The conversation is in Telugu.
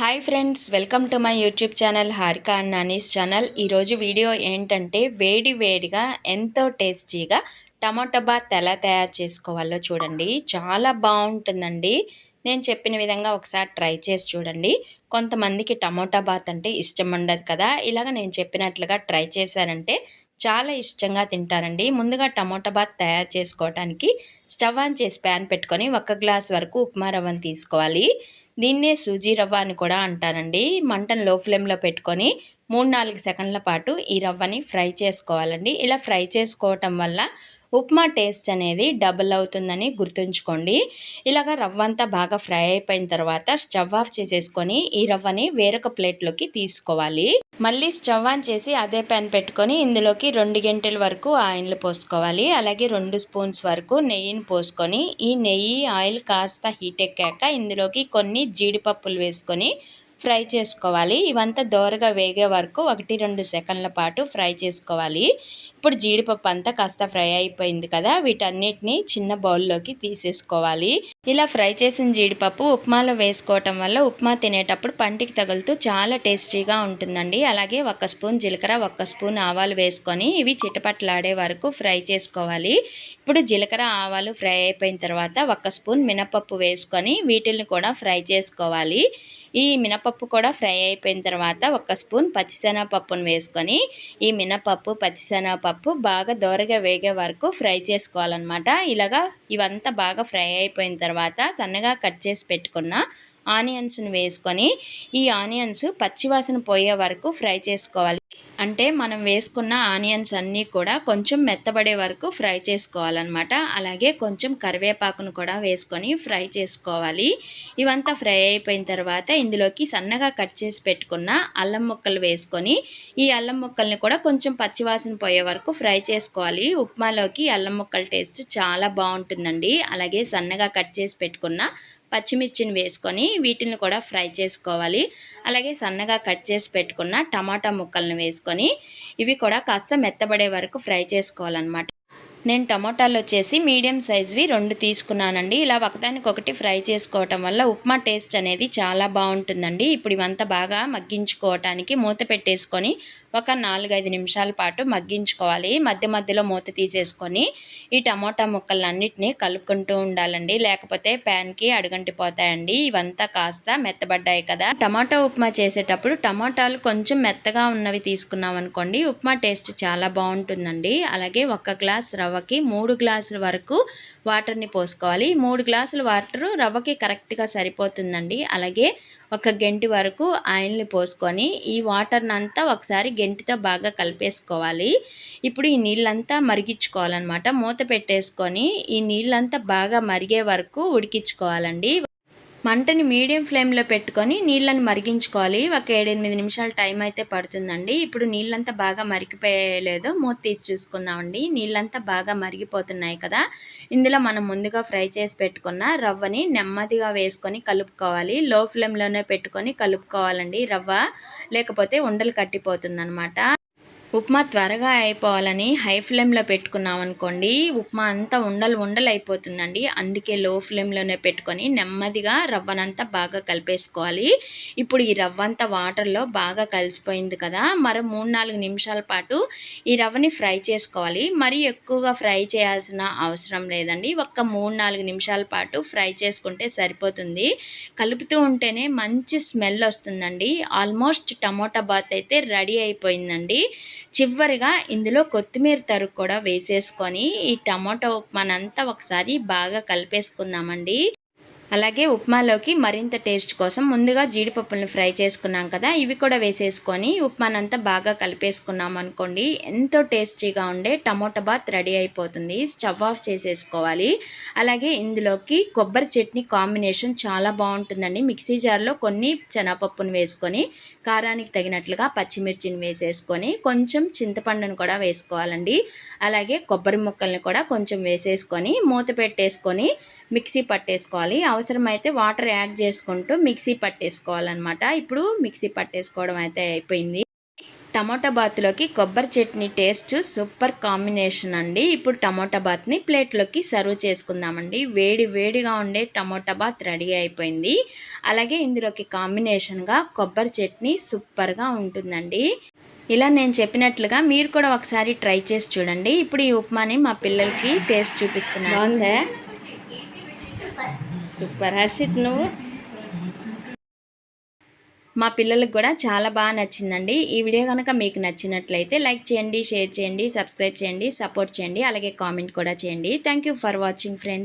Hi friends welcome to my YouTube channel Harika and Nanis channel ఈరోజు వీడియో ఏంటంటే వేడి వేడిగా ఎంతో టేస్టీగా టమాటో బాత్ ఎలా తయారు చేసుకోవాలో చూడండి. చాలా బాగుంటుందండి. నేను చెప్పిన విధంగా ఒకసారి ట్రై చేసి చూడండి. కొంతమందికి టమోటా బాత్ అంటే ఇష్టం ఉండదు కదా. ఇలాగ నేను చెప్పినట్లుగా ట్రై చేశారంటే చాలా ఇష్టంగా తింటారండి. ముందుగా టమోటా బాత్ తయారు చేసుకోవడానికి స్టవ్ ఆన్ చేసి ప్యాన్ పెట్టుకొని ఒక గ్లాస్ వరకు ఉప్మా రవ్వను తీసుకోవాలి. దీన్నే సూజీ రవ్వ అని కూడా అంటారండి. మంటను లో ఫ్లేమ్లో పెట్టుకొని మూడు నాలుగు సెకండ్ల పాటు ఈ రవ్వని ఫ్రై చేసుకోవాలండి. ఇలా ఫ్రై చేసుకోవటం వల్ల ఉప్మా టేస్ట్ అనేది డబుల్ అవుతుందని గుర్తుంచుకోండి. ఇలాగ రవ్వ అంతా బాగా ఫ్రై అయిపోయిన తర్వాత స్టవ్ ఆఫ్ చేసేసుకొని ఈ రవ్వని వేరొక ప్లేట్లోకి తీసుకోవాలి. మళ్ళీ స్టవ్ ఆన్ చేసి అదే ప్యాన్ పెట్టుకొని ఇందులోకి రెండు గంటల వరకు ఆయిల్ పోసుకోవాలి. అలాగే రెండు స్పూన్స్ వరకు నెయ్యిని పోసుకొని ఈ నెయ్యి ఆయిల్ కాస్త హీట్ ఎక్కాక ఇందులోకి కొన్ని జీడిపప్పులు వేసుకొని ఫ్రై చేసుకోవాలి. ఇవంతా దోరగా వేగే వరకు ఒకటి రెండు సెకండ్ల పాటు ఫ్రై చేసుకోవాలి. ఇప్పుడు జీడిపప్పు అంతా కాస్త ఫ్రై అయిపోయింది కదా వీటన్నిటిని చిన్న బౌల్లోకి తీసేసుకోవాలి. ఇలా ఫ్రై చేసిన జీడిపప్పు ఉప్మాలో వేసుకోవటం వల్ల ఉప్మా తినేటప్పుడు పంటికి తగులుతూ చాలా టేస్టీగా ఉంటుందండి. అలాగే ఒక స్పూన్ జీలకర్ర ఒక స్పూన్ ఆవాలు వేసుకొని ఇవి చిటపట్లాడే వరకు ఫ్రై చేసుకోవాలి. ఇప్పుడు జీలకర్ర ఆవాలు ఫ్రై అయిపోయిన తర్వాత ఒక స్పూన్ మినపప్పు వేసుకొని వీటిల్ని కూడా ఫ్రై చేసుకోవాలి. ఈ మినపప్పు కూడా ఫ్రై అయిపోయిన తర్వాత ఒక స్పూన్ పచ్చిశనగపప్పును వేసుకొని ఈ మినపప్పు పచ్చిశనగపప్పు బాగా దోరగా వేగే వరకు ఫ్రై చేసుకోవాలన్నమాట. ఇలాగా ఇవంతా బాగా ఫ్రై అయిపోయిన తర్వాత సన్నగా కట్ చేసి పెట్టుకున్న ఆనియన్స్ని వేసుకొని ఈ ఆనియన్స్ పచ్చివాసన పోయే వరకు ఫ్రై చేసుకోవాలి. అంటే మనం వేసుకున్న ఆనియన్స్ అన్నీ కూడా కొంచెం మెత్తబడే వరకు ఫ్రై చేసుకోవాలన్నమాట. అలాగే కొంచెం కరివేపాకును కూడా వేసుకొని ఫ్రై చేసుకోవాలి. ఇవంతా ఫ్రై అయిపోయిన తర్వాత ఇందులోకి సన్నగా కట్ చేసి పెట్టుకున్న అల్లం ముక్కలు వేసుకొని ఈ అల్లం ముక్కల్ని కూడా కొంచెం పచ్చివాసన పోయే వరకు ఫ్రై చేసుకోవాలి. ఉప్మాలోకి అల్లం ముక్కల టేస్ట్ చాలా బాగుంటుందండి. అలాగే సన్నగా కట్ చేసి పెట్టుకున్న పచ్చిమిర్చిని వేసుకొని వీటిని కూడా ఫ్రై చేసుకోవాలి. అలాగే సన్నగా కట్ చేసి పెట్టుకున్న టమాటా ముక్కలను వేసుకొని ఇవి కూడా కాస్త మెత్తబడే వరకు ఫ్రై చేసుకోవాలన్నమాట. నేను టమోటాలు వచ్చేసి మీడియం సైజ్వి రెండు తీసుకున్నానండి. ఇలా ఒకదానికి ఒకటి ఫ్రై చేసుకోవటం వల్ల ఉప్మా టేస్ట్ అనేది చాలా బాగుంటుందండి. ఇప్పుడు ఇవంతా బాగా మగ్గించుకోవటానికి మూత పెట్టేసుకొని ఒక నాలుగైదు నిమిషాల పాటు మగ్గించుకోవాలి. మధ్య మధ్యలో మూత తీసేసుకొని ఈ టమోటా ముక్కలన్నిటినీ కలుపుకుంటూ ఉండాలండి. లేకపోతే ప్యాన్కి అడుగంటిపోతాయండి. ఇవంతా కాస్త మెత్తబడ్డాయి కదా. టమాటా ఉప్మా చేసేటప్పుడు టమాటాలు కొంచెం మెత్తగా ఉన్నవి తీసుకున్నాం అనుకోండి ఉప్మా టేస్ట్ చాలా బాగుంటుందండి. అలాగే ఒక గ్లాస్ రవ్వకి మూడు గ్లాసుల వరకు వాటర్ని పోసుకోవాలి. మూడు గ్లాసుల వాటర్ రవ్వకి కరెక్ట్గా సరిపోతుందండి. అలాగే ఒక గంటి వరకు ఆయిల్ని పోసుకొని ఈ వాటర్ని అంతా ఒకసారి గెంటితో బాగా కలిపేసుకోవాలి. ఇప్పుడు ఈ నీళ్ళంతా మరిగించుకోవాలన్నమాట. మూత పెట్టేసుకొని ఈ నీళ్ళంతా బాగా మరిగే వరకు ఉడికించుకోవాలండి. మంటని మీడియం ఫ్లేమ్లో పెట్టుకొని నీళ్ళని మరిగించుకోవాలి. ఒక ఏడెనిమిది నిమిషాలు టైం అయితే పడుతుందండి. ఇప్పుడు నీళ్ళంతా బాగా మరిగిపోయలేదో. మూత తీసి చూసుకుందామండి. నీళ్ళంతా బాగా మరిగిపోతున్నాయి కదా. ఇందులో మనం ముందుగా ఫ్రై చేసి పెట్టుకున్న రవ్వని నెమ్మదిగా వేసుకొని కలుపుకోవాలి. లో ఫ్లేమ్లోనే పెట్టుకొని కలుపుకోవాలండి రవ్వ. లేకపోతే ఉండలు కట్టిపోతుంది ఉప్మా త్వరగా అయిపోవాలని హై ఫ్లేమ్లో పెట్టుకున్నాం అనుకోండి ఉప్మా అంతా ఉండలు ఉండలు అయిపోతుందండి. అందుకే లో ఫ్లేమ్లోనే పెట్టుకొని నెమ్మదిగా రవ్వనంతా బాగా కలిపేసుకోవాలి. ఇప్పుడు ఈ రవ్వ అంతా వాటర్లో బాగా కలిసిపోయింది కదా మరో మూడు నాలుగు నిమిషాల పాటు ఈ రవ్వని ఫ్రై చేసుకోవాలి. మరీ ఎక్కువగా ఫ్రై చేయాల్సిన అవసరం లేదండి. ఒక్క మూడు నాలుగు నిమిషాల పాటు ఫ్రై చేసుకుంటే సరిపోతుంది. కలుపుతూ ఉంటేనే మంచి స్మెల్ వస్తుందండి. ఆల్మోస్ట్ టమోటా బాత్ అయితే రెడీ అయిపోయిందండి. చివరిగా ఇందులో కొత్తిమీర తరుగు కూడా వేసేసుకొని ఈ టమాటో ఉప్మానంతా ఒకసారి బాగా కలిపేసుకుందామండి. అలాగే ఉప్మాలోకి మరింత టేస్ట్ కోసం ముందుగా జీడిపప్పులను ఫ్రై చేసుకున్నాం కదా ఇవి కూడా వేసేసుకొని ఉప్మానంతా బాగా కలిపేసుకున్నాం అనుకోండి. ఎంతో టేస్టీగా ఉండే టమోటా బాత్ రెడీ అయిపోతుంది. స్టవ్ ఆఫ్ చేసేసుకోవాలి. అలాగే ఇందులోకి కొబ్బరి చట్నీ కాంబినేషన్ చాలా బాగుంటుందండి. మిక్సీ జార్లో కొన్ని శనగపప్పును వేసుకొని కారానికి తగినట్లుగా పచ్చిమిర్చిని వేసేసుకొని కొంచెం చింతపండును కూడా వేసుకోవాలండి. అలాగే కొబ్బరి ముక్కల్ని కూడా కొంచెం వేసేసుకొని మూత పెట్టేసుకొని మిక్సీ పట్టేసుకోవాలి. అవసరమైతే వాటర్ యాడ్ చేసుకుంటూ మిక్సీ పట్టేసుకోవాలన్నమాట. ఇప్పుడు మిక్సీ పట్టేసుకోవడం అయితే అయిపోయింది. టమోటా బాత్లోకి కొబ్బరి చట్నీ టేస్ట్ సూపర్ కాంబినేషన్ అండి. ఇప్పుడు టమోటా బాత్ని ప్లేట్లోకి సర్వ్ చేసుకుందామండి. వేడి వేడిగా ఉండే టమోటా బాత్ రెడీ అయిపోయింది. అలాగే ఇందులోకి కాంబినేషన్గా కొబ్బరి చట్నీ సూపర్గా ఉంటుందండి. ఇలా నేను చెప్పినట్లుగా మీరు కూడా ఒకసారి ట్రై చేసి చూడండి. ఇప్పుడు ఈ ఉప్మాని మా పిల్లలకి టేస్ట్ చూపిస్తున్నాను. బాగుందా? సూపర్ హర్షిత్ నువ్వు? మా పిల్లలకు కూడా చాలా బాగా నచ్చిందండి. ఈ వీడియో కనుక మీకు నచ్చినట్లయితే లైక్ చేయండి షేర్ చేయండి సబ్స్క్రైబ్ చేయండి సపోర్ట్ చేయండి అలాగే కామెంట్ కూడా చేయండి. Thank you for watching friends.